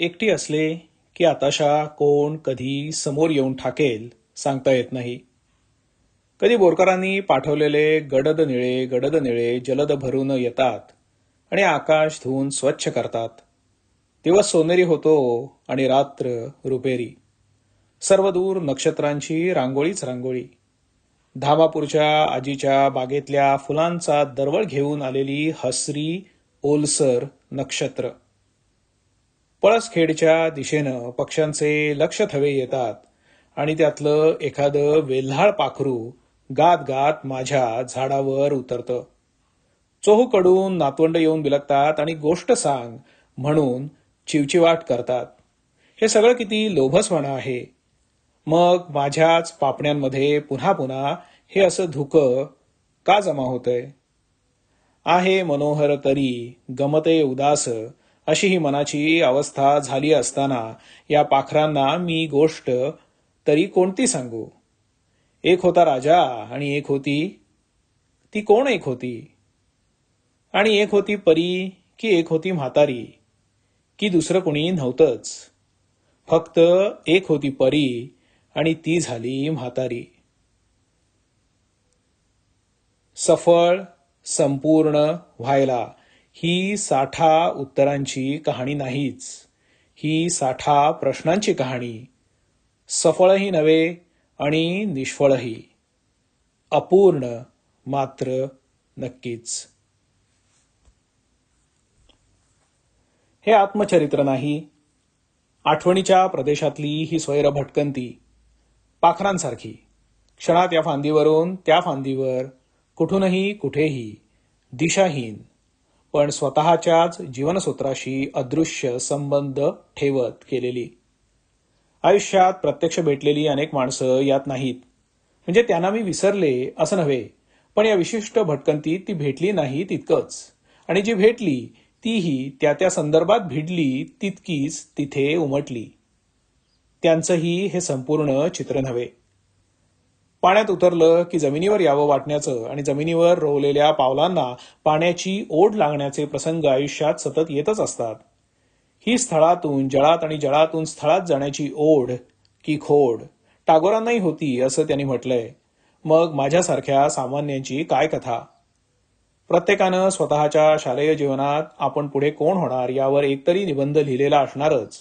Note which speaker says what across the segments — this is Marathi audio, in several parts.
Speaker 1: एकटी असले की आताशा कोण कधी समोर येऊन ठाकेल सांगता येत नाही. कधी बोरकरांनी पाठवलेले गडद निळे गडद निळे जलद भरून येतात आणि आकाश धुवून स्वच्छ करतात. दिवस सोनेरी होतो आणि रात्र रुपेरी. सर्वदूर नक्षत्रांची रांगोळीच रांगोळी. धामापूरच्या आजीच्या बागेतल्या फुलांचा दरवळ घेऊन आलेली हसरी ओलसर नक्षत्र. पळसखेडच्या दिशेनं पक्ष्यांचे लक्ष थवे येतात आणि त्यातलं एखादं वेल्हाळ पाखरू गात गात माझ्या झाडावर उतरतं. चोहूकडून नातवंड येऊन बिलकतात आणि गोष्ट सांग म्हणून चिवचिवाट करतात. हे सगळं किती लोभसवाणं आहे. मग माझ्याच पापण्यांमध्ये पुन्हा पुन्हा हे असं धुकं का जमा होतंय? आहे मनोहर तरी गमते उदास अशी ही मनाची अवस्था झाली असताना या पाखरांना मी गोष्ट तरी कोणती सांगू? एक होता राजा आणि एक होती ती कोण एक होती? आणि एक होती परी की एक होती म्हातारी की दुसरं कोणी नव्हतंच. फक्त एक होती परी आणि ती झाली म्हातारी. सफळ संपूर्ण व्हायला ही साठा उत्तरांची कहाणी नाहीच. ही साठा प्रश्नांची कहाणी. सफळही नव्हे आणि निष्फळही. अपूर्ण मात्र नक्कीच. हे आत्मचरित्र नाही. आठवणीच्या प्रदेशातली ही स्वैर भटकंती. पाखरांसारखी. क्षणात या फांदीवरून त्या फांदीवर कुठूनही कुठेही दिशाहीन. पण स्वतःच्याच जीवनसूत्राशी अदृश्य संबंध ठेवत केलेली. आयुष्यात प्रत्यक्ष भेटलेली अनेक माणसं यात नाहीत. म्हणजे त्यांना मी विसरले असं नव्हे पण या विशिष्ट भटकंतीत ती भेटली नाही तितकंच. आणि जी भेटली तीही त्या त्या संदर्भात भिडली तितकीच तिथे उमटली. त्यांचंही हे संपूर्ण चित्र नव्हे. पाण्यात उतरलं की जमिनीवर यावं वाटण्याचं आणि जमिनीवर रोवलेल्या पावलांना पाण्याची ओढ लागण्याचे प्रसंग आयुष्यात सतत येतच असतात. ही स्थळातून जळात आणि जळातून स्थळात जाण्याची ओढ की खोड टागोरांनाही होती असं त्यांनी म्हटलंय. मग माझ्यासारख्या सामान्यांची काय कथा? प्रत्येकानं स्वतःच्या शालेय जीवनात आपण पुढे कोण होणार यावर एकतरी निबंध लिहिलेला असणारच.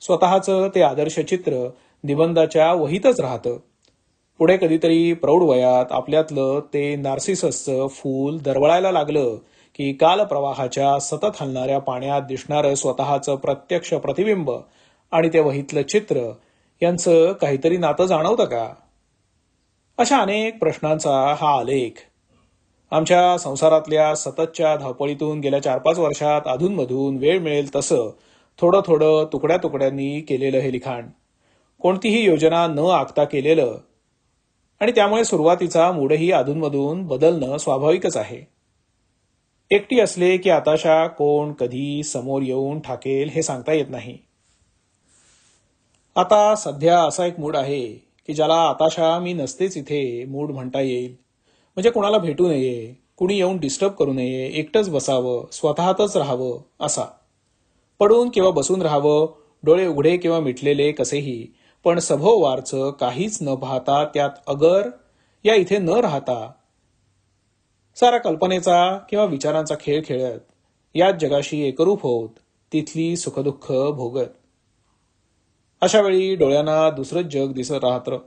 Speaker 1: स्वतःचं ते आदर्श चित्र निबंधाच्या वहीतच राहतं. पुढे कधीतरी प्रौढ वयात आपल्यातलं ते नार्सिससचं फूल दरवळायला लागलं की कालप्रवाहाच्या सतत हलणाऱ्या पाण्यात दिसणारं स्वतःचं प्रत्यक्ष प्रतिबिंब आणि ते वहीतलं चित्र यांचं काहीतरी नातं जाणवतं का? अशा अनेक प्रश्नांचा हा आलेख. आमच्या संसारातल्या सततच्या धावपळीतून गेल्या चार पाच वर्षात अधूनमधून वेळ मिळेल तसं थोडं थोडं तुकड्या तुकड्यांनी केलेलं हे लिखाण. कोणतीही योजना न आखता केलेलं आणि त्यामुळे सुरुवातीचा मूडही अधूनमधून बदलणं स्वाभाविकच आहे. एकटी असले की आताशा कोण कधी समोर येऊन ठाकेल हे सांगता येत नाही. आता सध्या असा एक मूड आहे की ज्याला आताशा मी नसतेच इथे मूड म्हणता येईल. म्हणजे कोणाला भेटू नये कुणी येऊन डिस्टर्ब करू नये एकटंच बसावं स्वतःतच राहावं असा. पडून किंवा बसून राहावं डोळे उघडे किंवा मिटलेले कसेही पण सभोवारचं काहीच न पाहता त्यात अगर या इथे न राहता सारा कल्पनेचा किंवा विचारांचा खेळ खेळत याच जगाशी एकरूप होत तिथली सुखदुःख भोगत. अशा वेळी डोळ्यांना दुसरंच जग दिसत राहतं.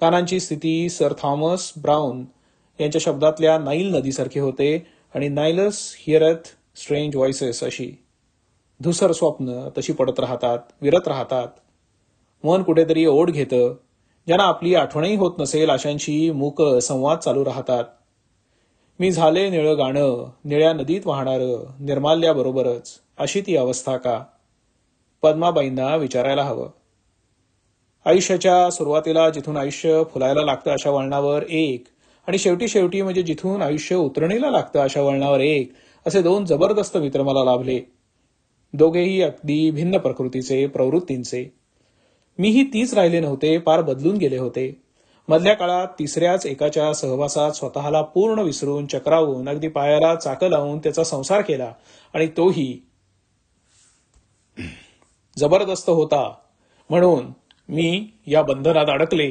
Speaker 1: कानांची स्थिती सर थॉमस ब्राऊन यांच्या शब्दातल्या नाईल नदीसारखी होते आणि नाईलस हिअरथ स्ट्रेंज व्हॉइसेस अशी. धुसर स्वप्न तशी पडत राहतात विरत राहतात. मन कुठेतरी ओढ घेतं ज्यांना आपली आठवणही होत नसेल अशांशी मूक संवाद चालू राहतात. मी झाले निळं गाणं निळ्या नदीत वाहणारं निर्माल्याबरोबरच अशी ती अवस्था का? पद्माबाईंना विचारायला हवं. आयुष्याच्या सुरुवातीला जिथून आयुष्य फुलायला लागतं अशा वळणावर एक आणि शेवटी शेवटी म्हणजे जिथून आयुष्य उतरणीला लागतं अशा वळणावर एक असे दोन जबरदस्त मित्र मला लाभले. दोघेही अगदी भिन्न प्रकृतीचे प्रवृत्तींचे. मीही तीच राहिले नव्हते पार बदलून गेले होते. मधल्या काळात तिसऱ्याच एकाच्या सहवासात स्वतःला पूर्ण विसरून चक्रावून अगदी पायाला चाकं लावून त्याचा संसार केला आणि तोही जबरदस्त होता. म्हणून मी या बंधनात अडकले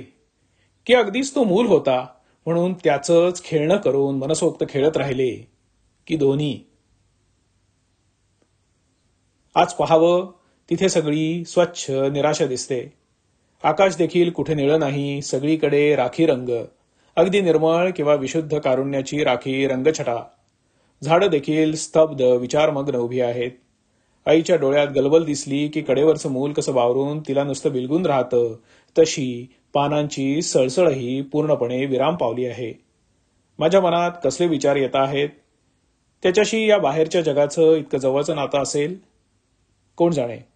Speaker 1: की अगदीच तो मूल होता. म्हणून त्याचंच खेळणं करून मनसोक्त खेळत राहिले की दोन्ही. आज पहावं तिथे सगळी स्वच्छ निराशा दिसते. आकाश देखील कुठे निळं नाही सगळीकडे राखी रंग. अगदी निर्मळ किंवा विशुद्ध कारुण्याची राखी रंगछटा. झाडं देखील स्तब्ध विचारमग्न उभी आहेत. आईच्या डोळ्यात गलबल दिसली की कडेवरचं मूल कसं वावरून तिला नुसतं बिलगून राहतं तशी पानांची सळसळही पूर्णपणे विराम पावली आहे. माझ्या मनात कसले विचार येत आहेत? त्याच्याशी या बाहेरच्या जगाचं इतकं जवळचं नातं असेल? कोण जाणे?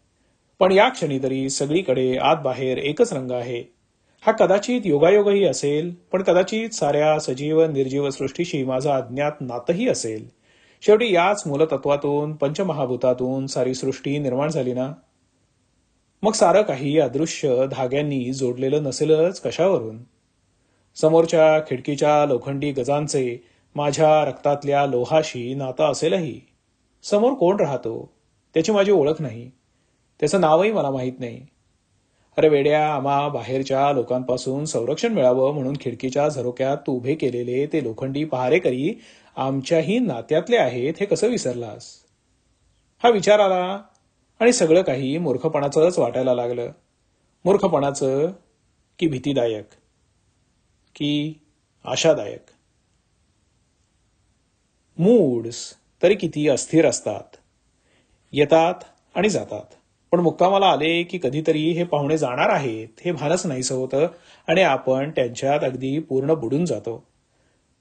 Speaker 1: पण या क्षणी तरी सगळीकडे आत बाहेर एकच रंग आहे. हा कदाचित योगायोगही असेल पण कदाचित साऱ्या सजीव निर्जीव सृष्टीशी माझा अज्ञात नातंही असेल. शेवटी याच मूलतत्वातून पंचमहाभूतातून सारी सृष्टी निर्माण झाली ना? मग सारं काही अदृश्य धाग्यांनी जोडलेलं नसेलच कशावरून? समोरच्या खिडकीच्या लोखंडी गजांचे माझ्या रक्तातल्या लोहाशी नातं असेलही. समोर कोण राहतो? त्याची माझी ओळख नाही. त्याचं नावही मला माहीत नाही. अरे वेड्या आम्हा बाहेरच्या लोकांपासून संरक्षण मिळावं म्हणून खिडकीच्या झरोक्यात तू उभे केलेले ते लोखंडी पहारेकरी आमच्याही नात्यातले आहेत हे कसं विसरलास? हा विचार आला आणि सगळं काही मूर्खपणाचंच वाटायला लागलं. मूर्खपणाचं की भीतीदायक? की आशादायक? मूड्स तरी किती अस्थिर असतात. येतात आणि जातात. पण मुक्कामाला आले की कधीतरी हे पाहुणे जाणार आहेत हे भानच नाहीसं होतं आणि आपण त्यांच्यात अगदी पूर्ण बुडून जातो.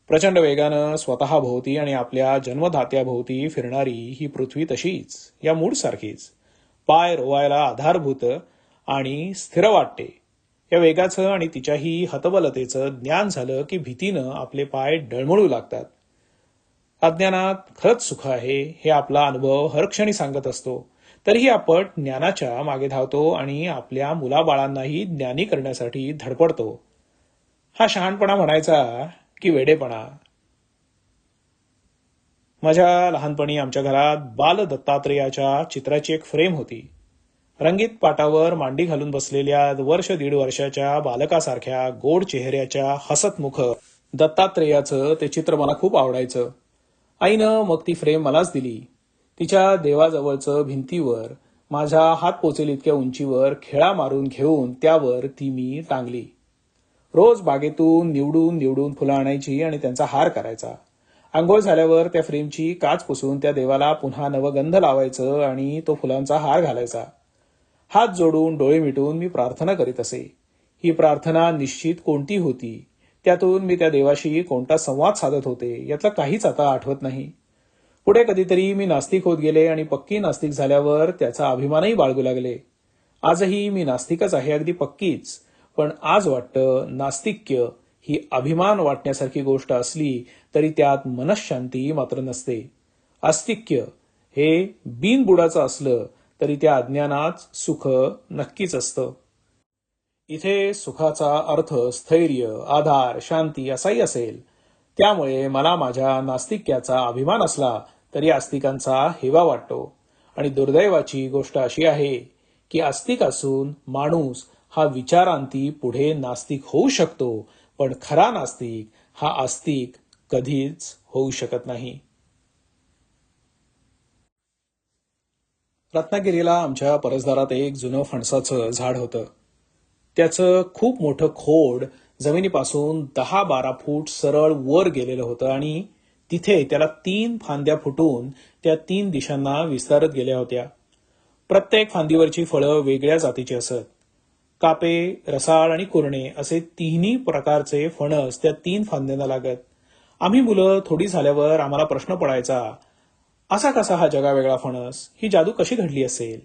Speaker 1: प्रचंड वेगानं स्वतःभोवती आणि आपल्या जन्मदात्याभोवती फिरणारी ही पृथ्वी तशीच या मूडसारखीच पाय रोवायला आधारभूत आणि स्थिर वाटते. या वेगाचं आणि तिच्याही हतबलतेचं ज्ञान झालं की भीतीनं आपले पाय डळमळू लागतात. अज्ञानात खरंच सुख आहे हे आपला अनुभव हरक्षणी सांगत असतो. तरीही आपण ज्ञानाच्या मागे धावतो आणि आपल्या मुलाबाळांनाही ज्ञानी करण्यासाठी धडपडतो. हा शहाणपणा म्हणायचा की वेडेपणा. माझ्या लहानपणी आमच्या घरात बाल दत्तात्रेयाच्या चित्राची एक फ्रेम होती. रंगीत पाटावर मांडी घालून बसलेल्या वर्ष दीड वर्षाच्या बालकासारख्या गोड चेहऱ्याच्या हसतमुख दत्तात्रेयाचं ते चित्र मला खूप आवडायचं. आईनं मग ती फ्रेम मलाच दिली. तिच्या देवाजवळचं भिंतीवर माझा हात पोचेल इतक्या उंचीवर खेळा मारून घेऊन त्यावर ती मी टांगली. रोज बागेतून निवडून निवडून फुलं आणायची आणि त्यांचा हार करायचा. आंघोळ झाल्यावर त्या फ्रेमची काच पुसून त्या देवाला पुन्हा नवगंध लावायचं आणि तो फुलांचा हार घालायचा. हात जोडून डोळे मिटून मी प्रार्थना करीत असे. ही प्रार्थना निश्चित कोणती होती? त्यातून मी त्या देवाशी कोणता संवाद साधत होते यातला काहीच आता आठवत नाही. पुढे कधीतरी मी नास्तिक होत गेले आणि पक्की नास्तिक झाल्यावर त्याचा अभिमानही बाळगू लागले. आजही मी नास्तिकच आहे अगदी पक्कीच. पण आज वाटतं नास्तिक्य ही अभिमान वाटण्यासारखी गोष्ट असली तरी त्यात मनशांती मात्र नसते. आस्तिक्य हे बिनबुडाचं असलं तरी त्या अज्ञानात सुख नक्कीच असतं. इथे सुखाचा अर्थ स्थैर्य आधार शांती असाही असेल. त्यामुळे मला माझ्या नास्तिक्याचा अभिमान असला तरी आस्तिकांचा हेवा वाटतो. आणि दुर्दैवाची गोष्ट अशी आहे की आस्तिक असून माणूस हा विचारांती पुढे नास्तिक होऊ शकतो पण खरा नास्तिक हा आस्तिक कधीच होऊ शकत नाही. रत्नागिरीला आमच्या परसदारात एक जुनं फणसाचं झाड होतं. त्याचं खूप मोठं खोड जमिनीपासून दहा बारा फूट सरळ वर गेलेलं होतं आणि तिथे त्याला तीन फांद्या फुटून त्या तीन दिशांना विस्तारत गेल्या होत्या. प्रत्येक फांदीवरची फळं वेगळ्या जातीची असत. कापे रसाळ आणि कुरणे असे तिन्ही प्रकारचे फणस त्या तीन फांद्यांना लागत. आम्ही मुलं थोडी झाल्यावर आम्हाला प्रश्न पडायचा असा कसा हा जगावेगळा फणस? ही जादू कशी घडली असेल?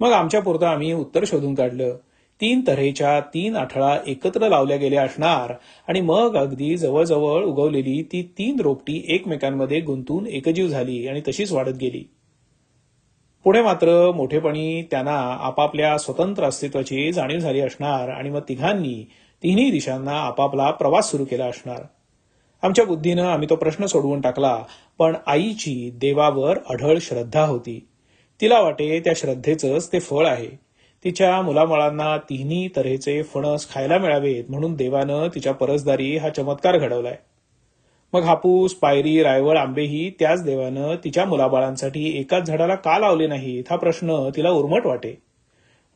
Speaker 1: मग आमच्या पुरतं आम्ही उत्तर शोधून काढलं. तीन तऱ्हेच्या तीन आठळा एकत्र लावल्या गेल्या असणार आणि मग अगदी जवळजवळ उगवलेली ती तीन रोपटी एकमेकांमध्ये गुंतून एकजीव झाली आणि तशीच वाढत गेली. पुढे मात्र मोठेपणी त्यांना आपापल्या स्वतंत्र अस्तित्वाची जाणीव झाली असणार आणि मग तिघांनी तिन्ही दिशांना आपापला प्रवास सुरू केला असणार. आमच्या बुद्धीनं आम्ही तो प्रश्न सोडवून टाकला पण आईची देवावर अढळ श्रद्धा होती. तिला वाटे त्या श्रद्धेचंच ते फळ आहे. तिच्या मुलामुळांना तिन्ही तऱ्हेचे फणस खायला मिळावेत म्हणून देवानं तिच्या परसदारी हा चमत्कार घडवलाय. मग हापूस पायरी रायवळ आंबेही त्याच देवानं तिच्या मुलाबाळांसाठी एकाच झाडाला का लावले नाहीत हा प्रश्न तिला उर्मट वाटे.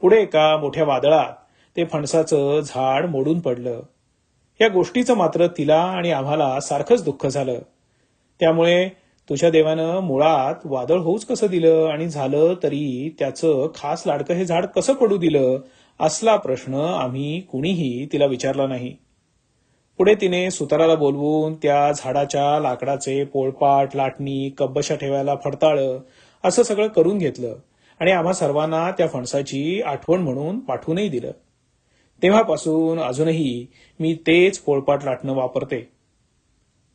Speaker 1: पुढे एका मोठ्या वादळात ते फणसाचं झाड मोडून पडलं. या गोष्टीचं मात्र तिला आणि आम्हाला सारखंच दुःख झालं. त्यामुळे तुझ्या देवानं मुळात वादळ होऊच कसं दिलं आणि झालं तरी त्याचं खास लाडकं हे झाड कसं पडू दिलं असला प्रश्न आम्ही कुणीही तिला विचारला नाही. पुढे तिने सुताराला बोलवून त्या झाडाच्या लाकडाचे पोळपाट लाटणी कब्बशा ठेवायला फडताळ असं सगळं करून घेतलं आणि आम्हा सर्वांना त्या फणसाची आठवण म्हणून पाठवूनही दिलं. तेव्हापासून अजूनही मी तेच पोळपाट लाटणं वापरते.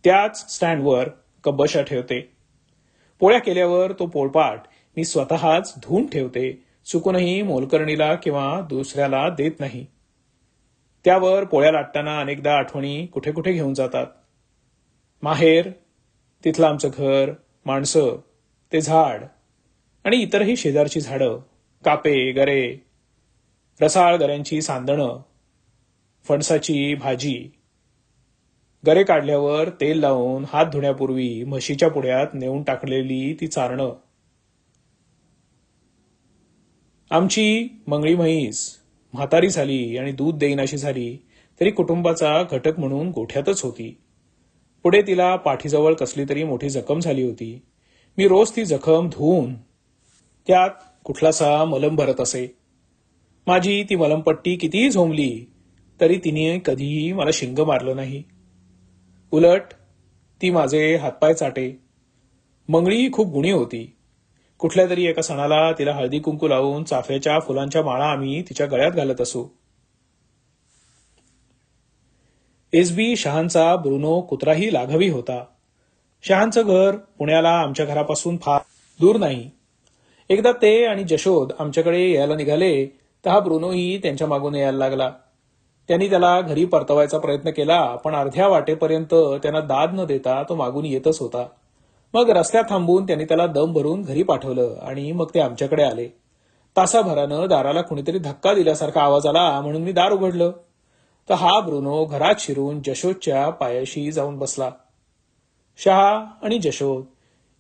Speaker 1: त्याच स्टँडवर कबशा ठेवते. पोळ्या केल्यावर तो पोळपाट मी स्वतःच धुवून ठेवते. चुकूनही मोलकर्णीला किंवा दुसऱ्याला देत नाही. त्यावर पोळ्या लाटताना अनेकदा आठवणी कुठे कुठे घेऊन जातात. माहेर तिथलं आमचं घर माणसं ते झाड आणि इतरही शेजारची झाडं कापे गरे रसाळ गऱ्यांची सांदणं फणसाची भाजी गरे काढल्यावर तेल लावून हात धुण्यापूर्वी म्हशीच्या पुढ्यात नेऊन टाकलेली ती चारणं. आमची मंगळी म्हैस म्हातारी झाली आणि दूध देईनाशी झाली तरी कुटुंबाचा घटक म्हणून गोठ्यातच होती. पुढे तिला पाठीजवळ कसली तरी मोठी जखम झाली होती. मी रोज ती जखम धुवून त्यात कुठलासा मलम भरत असे. माझी ती मलमपट्टी कितीही झोंबली तरी तिने कधीही मला शिंग मारलं नाही. उलट ती माझे हातपाय चाटे. मंगळी खूप गुणी होती. कुठल्या तरी एका सणाला तिला हळदी कुंकू लावून चाफ्याच्या फुलांच्या माळा आम्ही तिच्या गळ्यात घालत असू. एस बी शहांचा ब्रुनो कुत्राही लाघवी होता. शहांचं घर पुण्याला आमच्या घरापासून फार दूर नाही. एकदा ते आणि जशोद आमच्याकडे यायला निघाले तर हा ब्रुनोही त्यांच्या मागून यायला लागला. त्यांनी त्याला घरी परतवायचा प्रयत्न केला पण अर्ध्या वाटेपर्यंत त्यांना दाद न देता तो मागून येतच होता. मग रस्त्यात थांबून त्यांनी त्याला दम भरून घरी पाठवलं आणि मग ते आमच्याकडे आले. तासाभरानं दाराला कुणीतरी धक्का दिल्यासारखा आवाज आला म्हणून मी दार उघडलं. तर हा ब्रुनो घरात शिरून जशोदच्या पायाशी जाऊन बसला. शहा आणि जशोद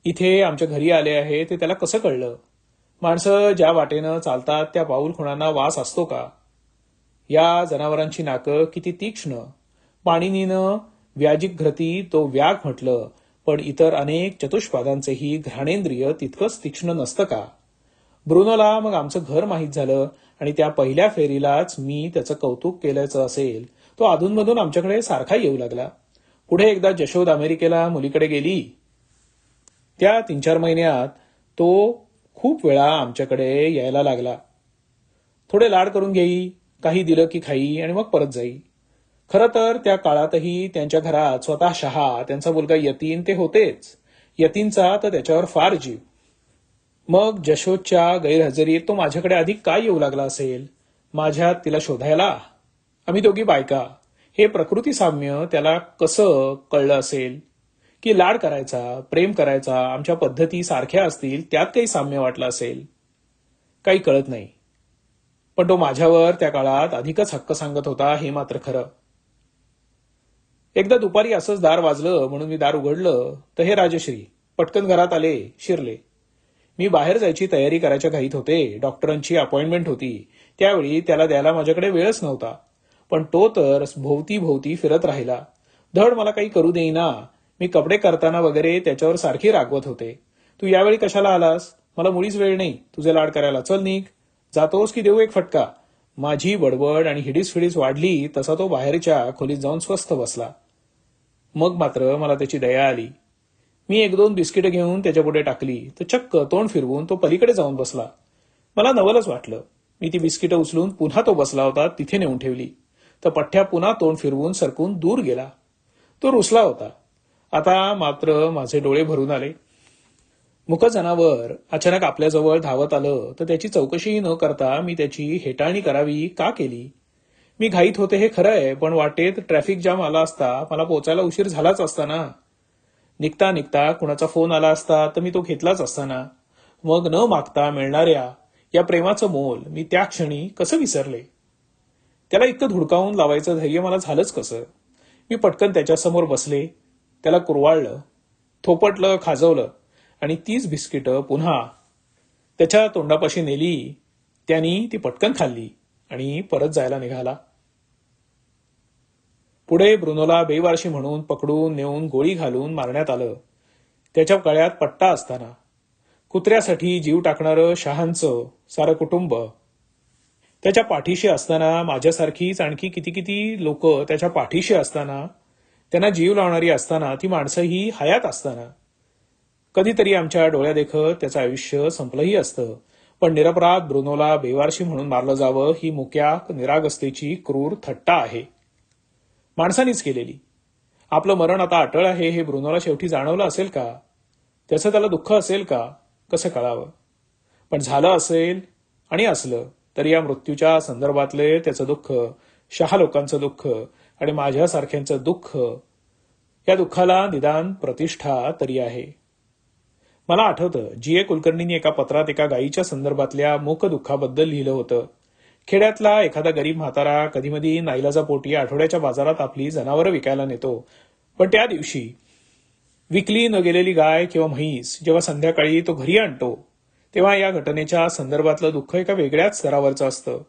Speaker 1: इथे आमच्या घरी आले आहे ते त्याला कसं कळलं? माणसं ज्या वाटेनं चालतात त्या पाऊल खुणांना वास असतो का? या जनावरांची नाकं किती तीक्ष्ण. पाणिनीनं व्याजिक घ्रती तो व्याग म्हटलं पण इतर अनेक चतुष्पादांचेही घ्राणेंद्रिय तितकंच तीक्ष्ण नसतं का? ब्रुनोला मग आमचं घर माहीत झालं आणि त्या पहिल्या फेरीलाच मी त्याचं कौतुक केल्याचं असेल तो अधूनमधून आमच्याकडे सारखा येऊ लागला. पुढे एकदा जशोद अमेरिकेला मुलीकडे गेली. त्या तीन चार महिन्यात तो खूप वेळा आमच्याकडे यायला लागला. थोडे लाड करून घेई. काही दिलं की खाई आणि मग परत जाई. खरं तर त्या काळातही त्यांच्या घरात स्वतः शहा त्यांचा मुलगा यतीन ते होतेच. यतीनचा तर त्याच्यावर फार जीव. मग जशोदच्या गैरहजेरीत तो माझ्याकडे अधिक काय येऊ लागला असेल? माझ्यात तिला शोधायला? आम्ही दोघी बायका. हे प्रकृती साम्य त्याला कसं कळलं असेल? की लाड करायचा प्रेम करायचा आमच्या पद्धती सारख्या असतील त्यात काही साम्य वाटलं असेल? काही कळत नाही. पण तो माझ्यावर त्या काळात अधिकच हक्क सांगत होता हे मात्र खरं. एकदा दुपारी असंच दार वाजलं म्हणून मी दार उघडलं तर हे राजश्री पटकन घरात आले शिरले. मी बाहेर जायची तयारी करायच्या घाईत होते. डॉक्टरांची अपॉइंटमेंट होती. त्यावेळी त्याला द्यायला माझ्याकडे वेळच नव्हता. पण तो तर भोवती भोवती फिरत राहिला. धड मला काही करू देईना. मी कपडे करताना वगैरे त्याच्यावर सारखी रागवत होते. तू यावेळी कशाला आलास? मला मुळीच वेळ नाही. तुझे लाड करायला. चल निघ. जातोस की देऊ एक फटका. माझी बडबड आणि हिडीस फिडीस वाढली तसा तो बाहेरच्या खोलीत जाऊन स्वस्थ बसला. मग मात्र मला त्याची दया आली. मी एक दोन बिस्किटं घेऊन त्याच्या पुढे टाकली तर चक्क तोंड फिरवून तो पलीकडे जाऊन बसला. मला नवलच वाटलं. मी ती बिस्किटं उचलून पुन्हा तो बसला होता तिथे नेऊन ठेवली. तर पठ्ठ्या पुन्हा तोंड फिरवून सरकून दूर गेला. तो रुसला होता. आता मात्र माझे डोळे भरून आले. मुक जनावर अचानक आपल्याजवळ धावत आलं तर त्याची चौकशीही न करता मी त्याची हेटाळणी करावी का केली? मी घाईत होते हे खरं आहे पण वाटेत ट्रॅफिक जाम आला असता मला पोचायला उशीर झालाच असता ना निघता निघता कुणाचा फोन आला असता तर मी तो घेतलाच असता ना मग न मागता मिळणाऱ्या या प्रेमाचं मोल मी त्या क्षणी कसं विसरले? त्याला इतकं धुडकावून लावायचं धैर्य मला झालंच कसं? मी पटकन त्याच्यासमोर बसले त्याला कुरवाळलं थोपटलं खाजवलं. आणि तीच बिस्किटं पुन्हा त्याच्या तोंडापाशी नेली. त्यांनी ती पटकन खाल्ली आणि परत जायला निघाला. पुढे ब्रुनोला बेवारशी म्हणून पकडून नेऊन गोळी घालून मारण्यात आलं. त्याच्या गळ्यात पट्टा असताना. कुत्र्यासाठी जीव टाकणारं शहांचं सारं कुटुंब. त्याच्या पाठीशी असताना माझ्यासारखीच आणखी किती किती लोक त्याच्या पाठीशी असताना त्यांना जीव लावणारी असताना ती माणसंही हयात असताना. कधीतरी आमच्या डोळ्यादेखत त्याचं आयुष्य संपलंही असतं. पण निरपराध ब्रुनोला बेवारशी म्हणून मारलं जावं ही मुक्या निरागस्तेची क्रूर थट्टा आहे. माणसानीच केलेली. आपलं मरण आता अटळ आहे हे ब्रुनोला शेवटी जाणवलं असेल का? त्याचं त्याला दुःख असेल का? कसं कळावं? पण झालं असेल आणि असलं तरी या मृत्यूच्या संदर्भातले त्याचं दुःख शहा लोकांचं दुःख आणि माझ्यासारख्यांचं दुःख या दुःखाला निदान प्रतिष्ठा तरी आहे. मला आठवतं जी ए कुलकर्णींनी एका पत्रात एका गायीच्या संदर्भातल्या मूक दुःखाबद्दल लिहिलं होतं. खेड्यातला एखादा गरीब म्हातारा कधीमधी नाईलाजा पोटी आठवड्याच्या बाजारात आपली जनावरं विकायला नेतो. पण त्या दिवशी विकली न गेलेली गाय किंवा म्हैस जेव्हा संध्याकाळी तो घरी आणतो तेव्हा या घटनेच्या संदर्भातलं दुःख एका वेगळ्याच स्तरावरचं असतं.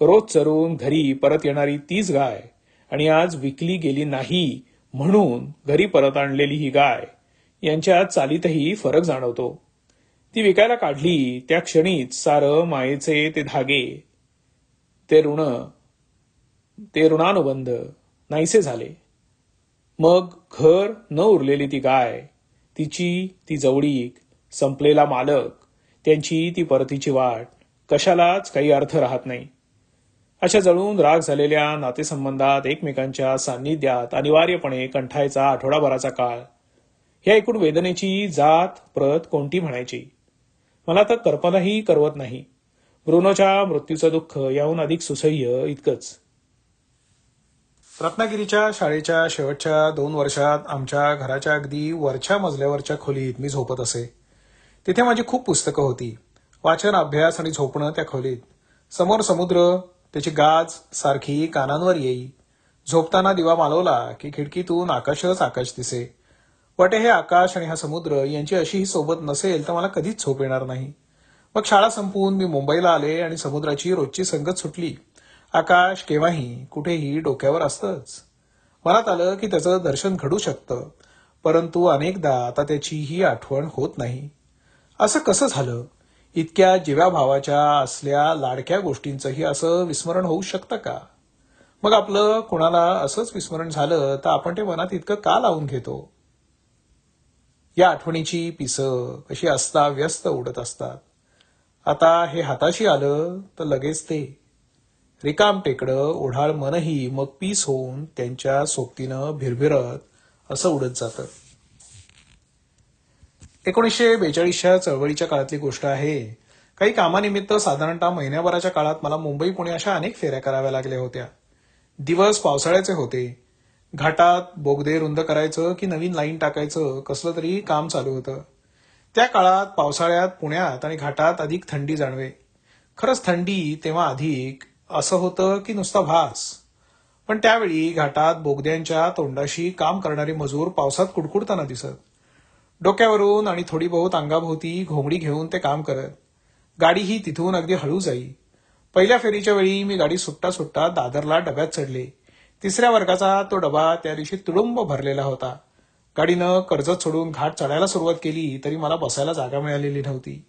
Speaker 1: रोज चरून घरी परत येणारी तीच गाय आणि आज विकली गेली नाही म्हणून घरी परत आणलेली ही गाय यांच्या चालीतही फरक जाणवतो. ती विकायला काढली त्या क्षणीच सारं मायेचे ते धागे ते ऋण ते ऋणानुबंध नाहीसे झाले. मग घर न उरलेली ती गाय तिची ती जवळीक संपलेला मालक त्यांची ती परतीची वाट कशालाच काही अर्थ राहत नाही. अशा जळून राग झालेल्या नातेसंबंधात एकमेकांच्या सान्निध्यात अनिवार्यपणे कंठायचा आठवडाभराचा काळ या एकूण वेदनेची जात प्रत कोणती म्हणायची? मला तर कल्पनाही करवत नाही. ब्रुनोच्या मृत्यूचं दुःख याहून अधिक सुसह्य इतकंच. रत्नागिरीच्या शाळेच्या शेवटच्या दोन वर्षात आमच्या घराच्या अगदी वरच्या मजल्यावरच्या खोलीत मी झोपत असे. तिथे माझी खूप पुस्तकं होती. वाचन अभ्यास आणि झोपणं त्या खोलीत. समोर समुद्र त्याची गाज सारखी कानांवर येई. झोपताना दिवा मालवला की खिडकीतून आकाशच आकाश दिसे. वाटे हे आकाश आणि हा समुद्र? यांची अशी ही सोबत नसेल तर मला कधीच झोप येणार नाही. मग शाळा संपवून मी मुंबईला आले आणि समुद्राची रोजची संगत सुटली. आकाश केव्हाही कुठेही डोक्यावर असतंच. मनात आलं की त्याचं दर्शन घडू शकतं. परंतु अनेकदा आता त्याची ही आठवण होत नाही. असं कसं झालं? इतक्या जीव्या भावाच्या असल्या लाडक्या गोष्टींचंही असं विस्मरण होऊ शकतं का? मग आपलं कोणाला असंच विस्मरण झालं तर आपण ते मनात इतकं का लावून घेतो? या आठवणीची पिसं कशी असता व्यस्त उडत असतात. आता हे हाताशी आलं तर लगेच ते. रिकाम टेकडं ओढाळ मनही मग पीस होऊन त्यांच्या सोबतीनं भिरभिरत असं उडत जातं. एकोणीसशे बेचाळीसच्या चळवळीच्या काळातली गोष्ट आहे. काही कामानिमित्त साधारणतः महिन्याभराच्या काळात मला मुंबई पुणे अशा अनेक फेऱ्या कराव्या लागल्या होत्या. दिवस पावसाळ्याचे होते. घाटात बोगदे रुंद करायचं की नवीन लाईन टाकायचं कसलं तरी काम चालू होतं. त्या काळात पावसाळ्यात पुण्यात आणि घाटात अधिक थंडी जाणवे. खरंच थंडी तेव्हा अधिक असं होतं की नुसता भास. पण त्यावेळी घाटात बोगद्यांच्या तोंडाशी काम करणारे मजूर पावसात कुडकुडताना दिसत. डोक्यावरून आणि थोडी बहुत अंगाभोवती घोंगडी घेऊन ते काम करत. गाडी ही तिथून अगदी हळू जाई. पहिल्या फेरीच्या वेळी मी गाडी सुट्टा सुट्टा दादरला डब्यात चढले. तिसऱ्या वर्गाचा तो डबा त्या दिवशी तुडुंब भरलेला होता. गाडीनं कर्जत सोडून घाट चढायला सुरुवात केली तरी मला बसायला जागा मिळालेली नव्हती.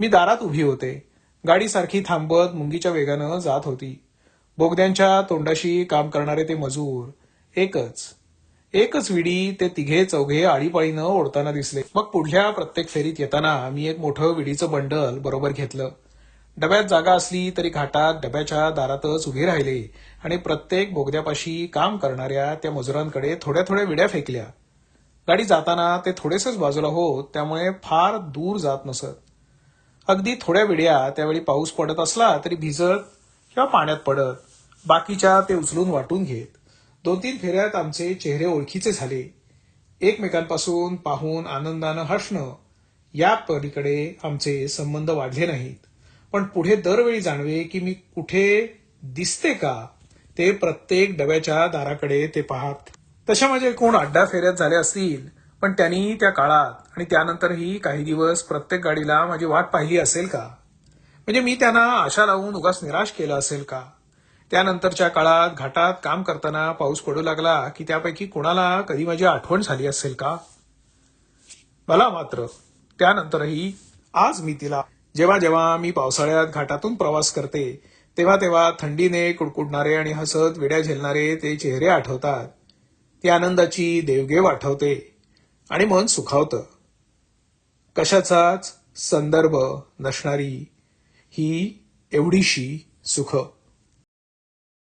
Speaker 1: मी दारात उभी होते. गाडी सारखी थांबत मुंगीच्या वेगानं जात होती. बोगद्यांच्या तोंडाशी काम करणारे ते मजूर. एकच. एकच विडी ते तिघे चौघे आळीपाळीनं ओढताना दिसले. मग पुढल्या प्रत्येक फेरीत येताना मी एक मोठं विडीचं बंडल बरोबर घेतलं. डब्यात जागा असली तरी घाटात डब्याच्या दारातच उभे राहिले आणि प्रत्येक बोगद्यापाशी काम करणाऱ्या त्या मजुरांकडे थोड्या थोड्या विड्या फेकल्या. गाडी जाताना ते थोडेसेच बाजूला होत त्यामुळे फार दूर जात नसत. अगदी थोड्या विड्या त्यावेळी पाऊस पडत असला तरी भिजत किंवा पाण्यात पडत बाकीच्या ते उचलून वाटून घेत. दोन तीन फेऱ्यात आमचे चेहरे ओळखीचे झाले. एकमेकांपासून पाहून आनंदानं हसणं या पलीकडे आमचे संबंध वाढले नाहीत. पण पुढे दरवेळी जाणवे की मी कुठे दिसते का? ते प्रत्येक डब्याच्या दाराकडे ते पाहत. तशा माझे एकूण अड्डा फेऱ्यात झाले असतील पण त्यांनी त्या काळात आणि त्यानंतरही काही दिवस प्रत्येक गाडीला माझी वाट पाहिली असेल का? म्हणजे मी त्यांना आशा लावून उगाच निराश केला असेल का? त्यानंतरच्या काळात घाटात काम करताना पाऊस पडू लागला की त्यापैकी कोणाला कधी माझी आठवण झाली असेल का? मला मात्र त्यानंतरही आज मी तिला जेव्हा जेव्हा मी पावसाळ्यात घाटातून प्रवास करते तेव्हा तेव्हा थंडीने कुडकुडणारे आणि हसत विड्या झेलणारे ते चेहरे आठवतात. ती आनंदाची देवघेव आठवते आणि मन सुखावतं. कशाचाच संदर्भ नसणारी ही एवढीशी सुख.